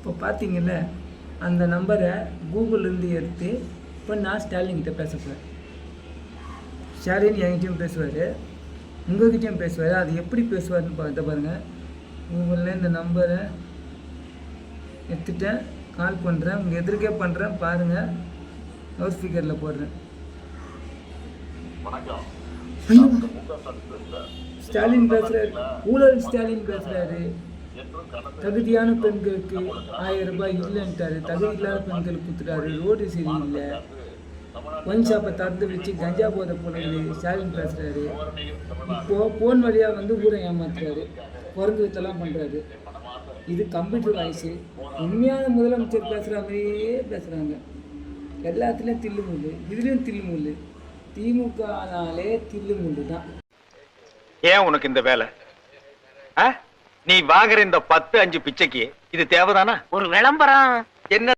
இப்போ பார்த்தீங்கல்ல அந்த நம்பரை கூகுள்லேருந்து எடுத்து இப்போ நான் ஸ்டாலின் கிட்ட பேச போகிறேன் ஸ்டாலின் என்கிட்டயும் பேசுவார் உங்ககிட்டயும் பேசுவார் அது எப்படி பேசுவார்னு பார்த்த பாருங்கள் கூகுளில் இந்த நம்பரை எடுத்துட்டேன் கால் பண்ணுறேன் உங்கள் எதிர்க்கே பண்ணுறேன் பாருங்கள் லவுட் ஸ்பீக்கரில் போடுறேன் ஸ்டாலின் பேசுகிறாரு ஊழல் ஸ்டாலின் பேசுகிறாரு தகுதியான பெண்களுக்கு ஆயிரம் ரூபாய் இல்லைன்ட்டாரு. தகுதி இல்லாத பெண்களுக்கு கொடுத்துட்டாரு. ரோடு சரியில்லை. ஒயின் ஷாப்பை திறந்து வச்சு கஞ்சா போதை போனது ஸ்டாலின் பேசுகிறாரு இப்போது ஃபோன் வழியாக வந்து ஊரை ஏமாத்துறாரு. குரங்கு வித்தெல்லாம் பண்ணுறாரு இது கம்ப்யூட்டர் வாய்ஸு உண்மையான முதலமைச்சர் பேசுகிற மாதிரியே பேசுகிறாங்க எல்லாத்துலேயும் தில்லுமுள்ளு இதுலேயும் தில்லுமுள்ளு திமுகனாலே தில்லுமுள்ளு தான் ஏன் உனக்கு இந்த வேலை? ஆ? நீ வாங்குற இந்த பத்து அஞ்சு பிச்சைக்கு இது தேவைதானா? ஒரு விளம்பரம். என்ன?